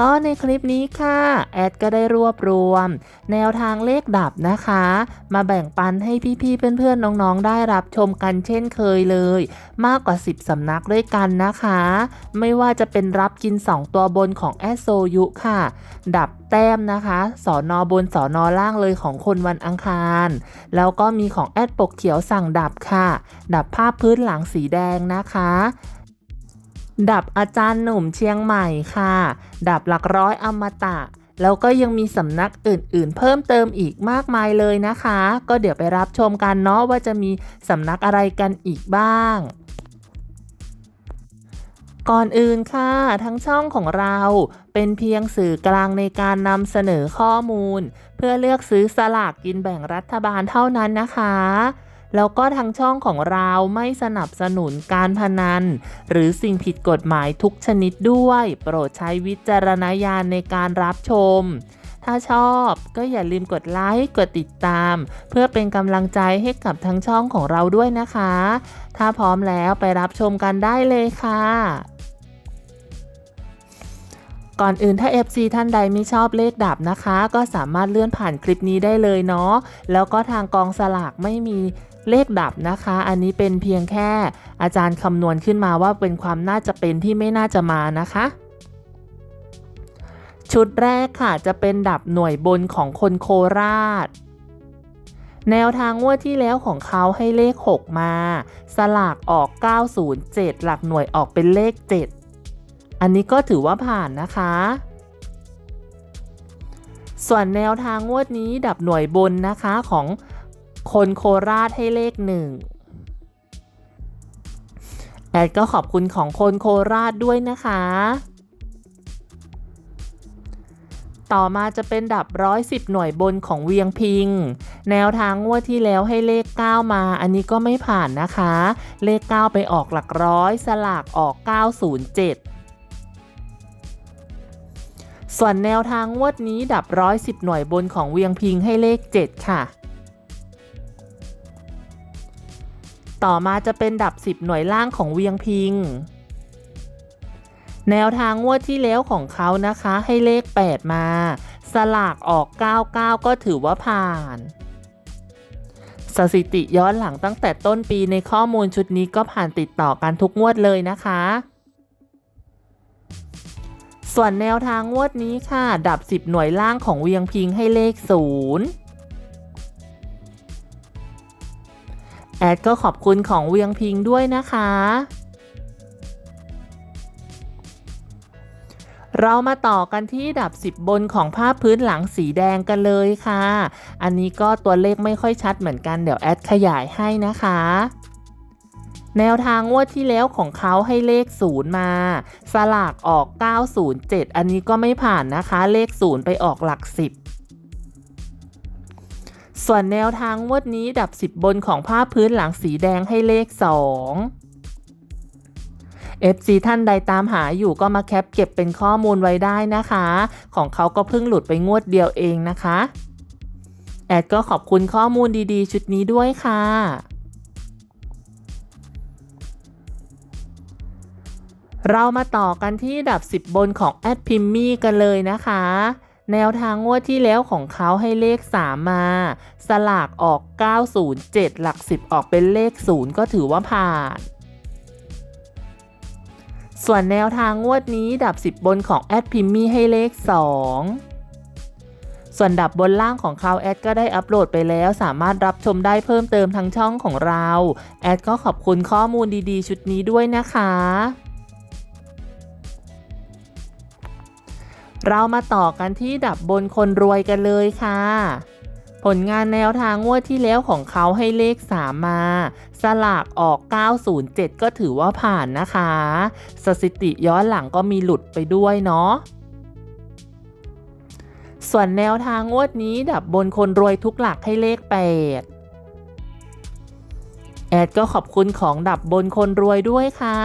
ก็ในคลิปนี้ค่ะแอดก็ได้รวบรวม แนวทางเลขดับนะคะ มาแบ่งปันให้พี่ๆเพื่อนๆน้องๆได้รับชมกันเช่นเคยเลย มากกว่า 10 สำนักด้วยกันนะคะ ไม่ว่าจะเป็นรับกิน 2 ตัวบนของแอดโซยุค่ะ ดับแต้มนะคะสอนอบนสอนอล่างเลยของคนวันอังคาร แล้วก็มีของแอดปกเขียวสั่งดับค่ะ ดับภาพพื้นหลังสีแดงนะคะ ดับอาจารย์หนุ่มเชียงใหม่ค่ะ ดับหลักร้อยอมตะ แล้วก็ยังมีสำนักอื่นๆ เพิ่มเติมอีกมากมายเลยนะคะ ก็เดี๋ยวไปรับชมกันเนาะว่าจะมีสำนักอะไรกันอีกบ้างก่อนอื่นค่ะ ทั้งช่องของเราเป็นเพียงสื่อกลางในการนำเสนอข้อมูล เพื่อเลือกซื้อสลากกินแบ่งรัฐบาลเท่านั้นนะคะ แล้วก็ทางช่องของเราไม่สนับสนุนการพนัน หรือสิ่งผิดกฎหมายทุกชนิดด้วย โปรดใช้วิจารณญาณในการรับชม ถ้าชอบก็อย่าลืมกดไลค์กดติดตาม เพื่อเป็นกำลังใจให้กับทั้งช่องของเราด้วยนะคะ ถ้าพร้อมแล้วไปรับชมกันได้เลยค่ะก่อนอื่นถ้า FC ท่านใดไม่ชอบเลขดับนะคะ ก็สามารถเลื่อนผ่านคลิปนี้ได้เลยเนาะแล้วก็ทางกองสลากไม่มี เลขดับนะคะ อันนี้เป็นเพียงแค่อาจารย์คำนวณขึ้นมาว่าเป็นความน่าจะเป็นที่ไม่น่าจะมานะคะ ชุดแรกค่ะจะเป็นดับหน่วยบนของคนโคราช แนวทางงวดที่แล้วของเขาให้เลข 6 มา สลากออก 907 หลักหน่วยออกเป็นเลข 7 อันนี้ก็ถือว่าผ่านนะคะส่วนแนวทางงวดนี้ดับหน่วยบนนะคะของ คนโคราชให้เลขหนึ่งแอดก็ขอบคุณของคนโคราชด้วยนะคะ ต่อมาจะเป็นดับร้อยสิบหน่วยบนของเวียงพิง แนวทางงวดที่แล้วให้เลข 9 มา อันนี้ก็ไม่ผ่านนะคะ เลข 9 ไปออกหลักร้อย สลากออก 907ส่วนแนวทางงวดนี้ดับร้อยสิบหน่วยบนของเวียงพิงให้เลข 7 ค่ะ ต่อมาจะเป็นดับ 10 หน่วยล่างของเวียงพิง แนวทางงวดที่แล้วของเขานะคะ ให้เลข 8 มา สลากออก 99 ก็ถือว่าผ่าน สถิติย้อนหลังตั้งแต่ต้นปีในข้อมูลชุดนี้ก็ผ่านติดต่อกันทุกงวดเลยนะคะ ส่วนแนวทางงวดนี้ค่ะ ดับ 10 หน่วยล่างของเวียงพิงให้เลข 0 แอดก็ขอบคุณของเวียงพิงด้วยนะคะ เรามาต่อกันที่ดับ 10 บนของภาพพื้นหลังสีแดงกันเลยค่ะ อันนี้ก็ตัวเลขไม่ค่อยชัดเหมือนกันเดี๋ยวแอดขยายให้นะคะ แนวทางงวดที่แล้วของเขาให้เลข 0 มา สลากออก 907 อันนี้ก็ไม่ผ่านนะคะ เลข 0 ไปออกหลัก 10 ส่วนแนวทางงวดนี้ดับ 10 บนของภาพพื้นหลังสีแดงให้เลข 2 FC ท่านใดตามหาอยู่ก็มาแคปเก็บเป็นข้อมูลไว้ได้นะคะ ของเขาก็เพิ่งหลุดไปงวดเดียวเองนะคะ แอดก็ขอบคุณข้อมูลดีๆ ชุดนี้ด้วยค่ะเรามาต่อกันที่ดับ 10 บนของแอดพิมมี่กันเลยนะคะ แนวทางงวดที่แล้วของเขาให้เลข 3 มา สลากออก 907 หลัก 10 ออกเป็นเลข 0 ก็ถือว่าผ่าน ส่วนแนวทางงวดนี้ดับ 10 บนของแอดพิมมี่ให้เลข 2ส่วนดับบนล่างของเขาแอดก็ได้อัปโหลดไปแล้ว สามารถรับชมได้เพิ่มเติมทั้งช่องของเรา แอดก็ขอบคุณข้อมูลดีๆ ชุดนี้ด้วยนะคะ เรามาต่อกันที่ดับบนคนรวยกันเลยค่ะ ผลงานแนวทางงวดที่แล้วของเขาให้เลข 3 มา สลากออก 907 ก็ถือว่าผ่านนะคะ สถิติย้อนหลังก็มีหลุดไปด้วยเนาะส่วนแนวทางงวดนี้ดับบนคนรวยทุกหลักให้เลข 8แอดก็ขอบคุณของดับบนคนรวยด้วยค่ะ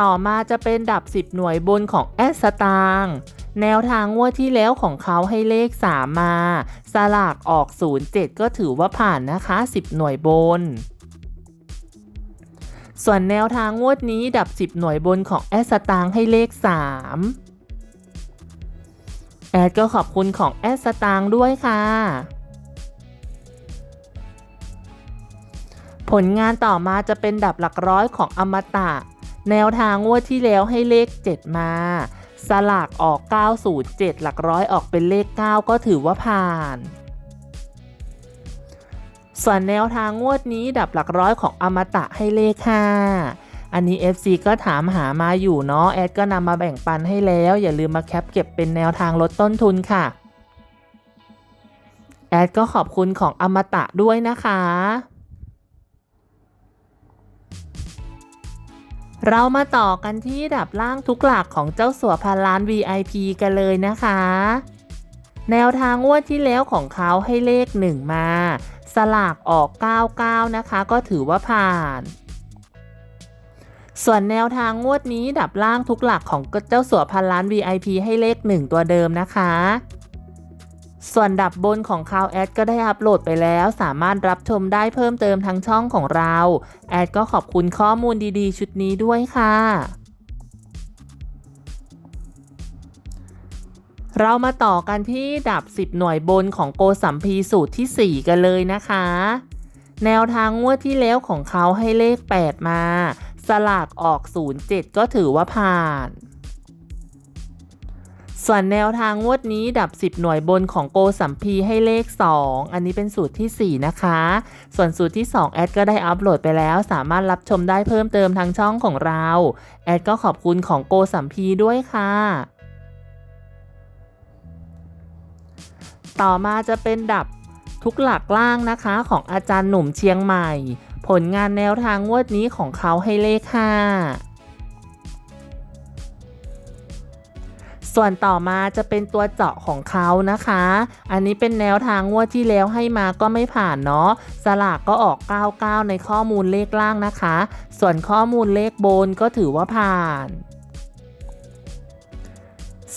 ต่อมาจะเป็นดับ 10 หน่วยบนของแอสตางแนวทางงวดที่แล้วของเขาให้เลข 3 มา สลากออก 07 ก็ถือว่าผ่านนะคะ 10 หน่วยบน ส่วนแนวทางงวดนี้ดับ 10 หน่วยบนของแอสตางให้เลข 3 แอดก็ขอบคุณของแอสตางด้วยค่ะผลงานต่อมาจะเป็นดับหลักร้อยของอมตะ แนวทางงวดที่แล้วให้เลข 7 มา สลากออก 907 หลักร้อยออกเป็นเลข 9 ก็ถือว่าผ่าน ส่วนแนวทางงวดนี้ดับหลักร้อยของอมตะให้เลข 5 อันนี้ FC ก็ถามหามาอยู่เนาะแอดก็นำมาแบ่งปันให้แล้ว อย่าลืมมาแคปเก็บเป็นแนวทางลดต้นทุนค่ะ แอดก็ขอบคุณของอมตะด้วยนะคะ เรามาต่อกันที่ดับล่างทุกหลักของเจ้าสัวพันล้าน VIP กันเลยนะคะ แนวทางงวดที่แล้วของเขาให้เลข 1 มา สลากออก 99 นะคะ ก็ถือว่าผ่าน ส่วนแนวทางงวดนี้ดับล่างทุกหลักของเจ้าสัวพันล้าน VIP ให้เลข 1 ตัวเดิมนะคะ ส่วนดับบนของคาวแอดก็ได้อัปโหลดไปแล้ว สามารถรับชมได้เพิ่มเติมทั้งช่องของเรา แอดก็ขอบคุณข้อมูลดีๆ ชุดนี้ด้วยค่ะเรามาต่อกันที่ดับ 10 หน่วยบนของโกสัมพีสูตรทีสี่4 กันเลยนะคะ แนวทางงวดที่แล้วของเขาให้เลข 8 มา สลากออก 07 ก็ถือว่าผ่าน ส่วนแนวทางงวดนี้ดับ 10 หน่วยบนของโกสัมพีให้เลข 2 อันนี้เป็นสูตรทีสี่ 4 นะคะ ส่วนสูตรที่ 2 แอดก็ได้อัปโหลดไปแล้ว สามารถรับชมได้เพิ่มเติมทางช่องของเรา แอดก็ขอบคุณของโกสัมพีด้วยค่ะต่อมาจะเป็นดับทุกหลักล่างนะคะของอาจารย์หนุ่มเชียงใหม่ ผลงานแนวทางงวดนี้ของเขาให้เลข 5 ส่วนต่อมาจะเป็นตัวเจาะของเขานะคะ อันนี้เป็นแนวทางงวดที่แล้วให้มาก็ไม่ผ่านเนาะสลากก็ออก 99 ในข้อมูลเลขล่างนะคะ ส่วนข้อมูลเลขบนก็ถือว่าผ่าน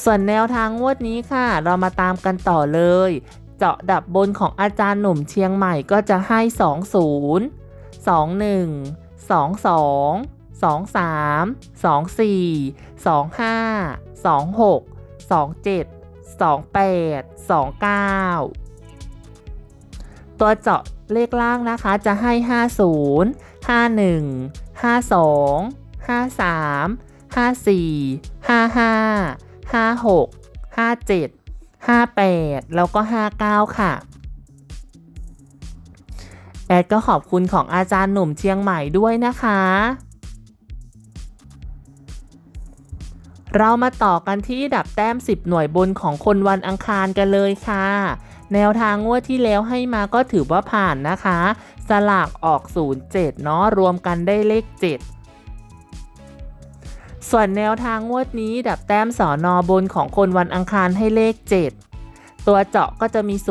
ส่วนแนวทางงวดนี้ค่ะ เรามาตามกันต่อเลย เจาะดับบนของอาจารย์หนุ่มเชียงใหม่ก็จะให้ 20 21 22 23 24 25 26 27 28 29 ตัวเจาะเลขล่างนะคะจะให้ 50 51 52 53 54 55 56 57 58 แล้วก็ 59 ค่ะ แอดก็ขอบคุณของอาจารย์หนุ่มเชียงใหม่ด้วยนะคะ เรามาต่อกันที่ดับแต้ม 10 หน่วยบนของคนวันอังคารกันเลยค่ะ แนวทางงวดที่แล้วให้มาก็ถือว่าผ่านนะคะ สลากออก 07 เนาะรวมกันได้เลข 7ส่วนแนวทางงวดนี้ดับแต้มสอนอบนของคนวันอังคารให้เลข 7 ตัวเจาะก็จะมี 07 16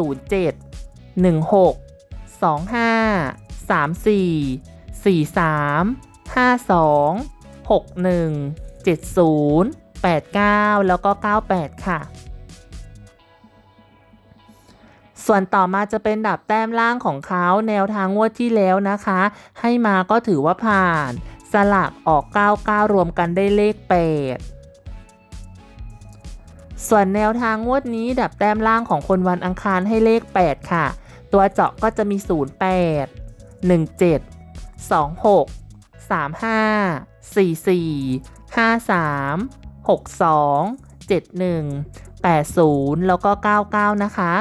25 34 43 52 61 70 89 แล้วก็ 98 ค่ะ ส่วนต่อมาจะเป็นดับแต้มล่างของเขาแนวทางงวดที่แล้วนะคะ ให้มาก็ถือว่าผ่าน สลากออก 99 รวมกันได้เลข 8ส่วนแนวทางงวดนี้ดับแต้มล่างของคนวันอังคารให้เลข 8 ค่ะ ตัวเจาะก็จะมี 08 17 26 35 44 53 62 71 80 แล้วก็ 99 นะคะ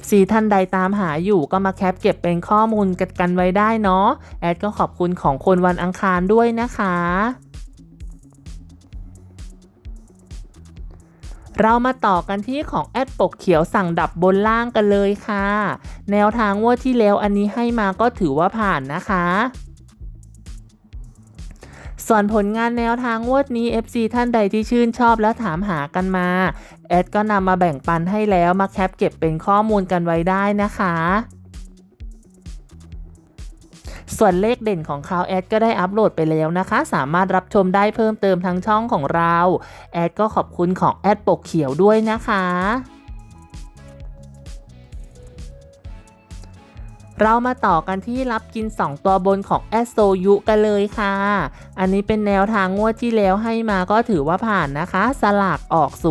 FC ท่านใดตามหาอยู่ก็มาแคปเก็บเป็นข้อมูลกันกันไว้ได้เนาะ แอดก็ขอบคุณของคนวันอังคารด้วยนะคะ เรามาต่อกันที่ของแอดปกเขียวสั่งดับบนล่างกันเลยค่ะ แนวทางงวดที่แล้วอันนี้ให้มาก็ถือว่าผ่านนะคะ ส่วนผลงานแนวทางวดนี้ FC ท่านใดที่ชื่นชอบและถามหากันมา แอดก็นำมาแบ่งปันให้แล้วมาแคปเก็บเป็นข้อมูลกันไว้ได้นะคะ ส่วนเลขเด่นของเขาแอดก็ได้อัปโหลดไปแล้วนะคะ สามารถรับชมได้เพิ่มเติมทั้งช่องของเรา แอดก็ขอบคุณของแอดปกเขียวด้วยนะคะ เรามาต่อกันที่รับกิน 2 ตัวบนของแอสโซยุกันเลยค่ะ อันนี้เป็นแนวทางงวดที่แล้วให้มาก็ถือว่าผ่านนะคะ สลากออก 07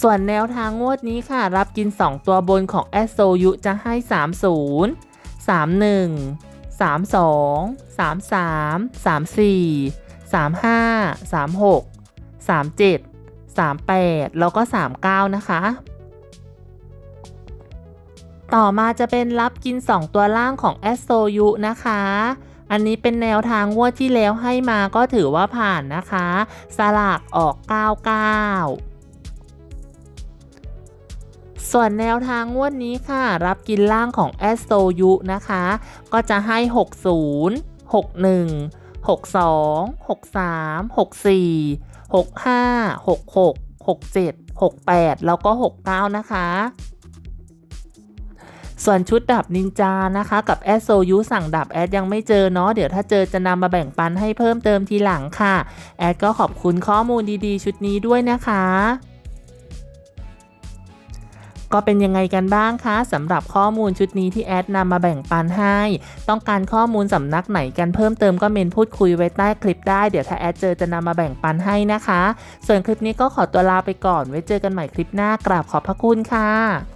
ส่วนแนวทางงวดนี้ค่ะ รับกิน 2 ตัวบนของแอสโซยุจะให้ 30 31 32 33 34 35 36 37 38 แล้วก็ 39 นะคะ ต่อมาจะเป็นรับกิน 2 ตัวล่างของแอสโซยุนะคะ อันนี้เป็นแนวทางงวดที่แล้วให้มาก็ถือว่าผ่านนะคะ สลากออก 99ส่วนแนวทางงวดนี้ค่ะ รับกินล่างของแอสโซยุนะคะ ก็จะให้ 60 61 62 63 64 65 66 67 68 แล้วก็ 69 นะคะ ส่วนชุดดับนินจานะคะ กับแอสโซยุสั่งดับแอดยังไม่เจอเนาะเดี๋ยวถ้าเจอจะนำมาแบ่งปันให้เพิ่มเติมทีหลังค่ะ แอดก็ขอบคุณข้อมูลดีๆ ชุดนี้ด้วยนะคะก็เป็นยังไงกันบ้างคะสำหรับข้อมูลชุดนี้ที่แอดนำมาแบ่งปันให้ ต้องการข้อมูลสำนักไหนกันเพิ่มเติมก็เมนพูดคุยไว้ใต้คลิปได้เดี๋ยวถ้าแอดเจอจะนำมาแบ่งปันให้นะคะ ส่วนคลิปนี้ก็ขอตัวลาไปก่อนไว้เจอกันใหม่คลิปหน้ากราบขอบพระคุณค่ะ